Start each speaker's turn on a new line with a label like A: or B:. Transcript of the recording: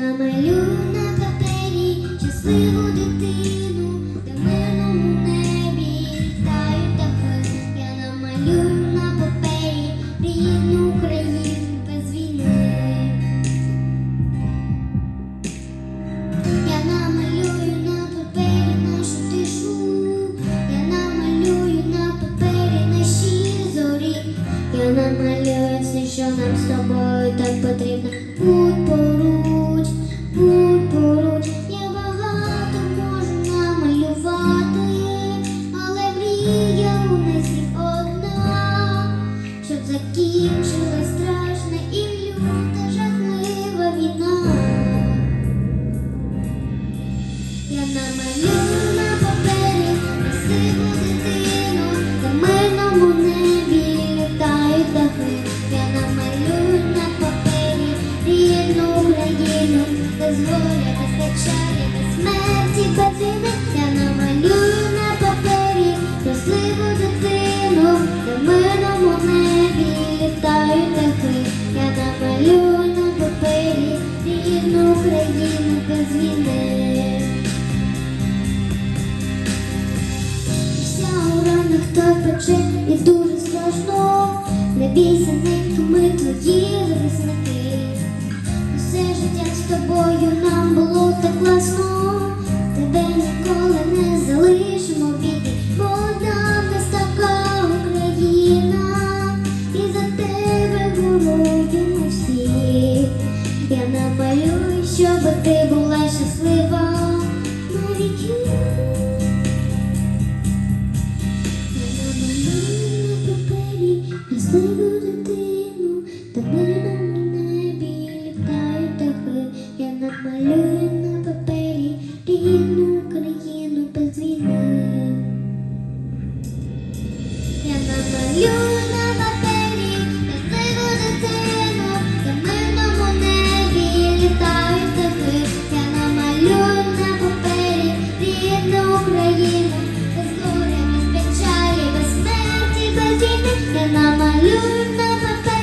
A: намалюю на папері щасливу дитину, де в мирному небі літають птахи. Я намалюю на папері рідну Україну без війни. Я намалюю на папері нашу тишу, я намалюю на папері наші зорі, я намалюю все, що нам з тобою так потрібно. Будь поруч, Я намалюю на папері красиву дитину, в мирному небі літають птахи. Я намалюю на папері рідну Україну, без горя, без печалі, смерті, без. Я намалюю на папері красиву дитину, в мирному небі літають птахи. Я намалюю на папері рідну Україну без війни. Так пече і дуже страшно. Не бійся, ненько, ми твої захисники. Усе життя з тобою нам було так класно. Тебе ніколи не залишимо біді, бо в нас така Україна, і за тебе воюємо всі. Я намалюю, щоб ти була щаслива навіки. Я намалюю на папері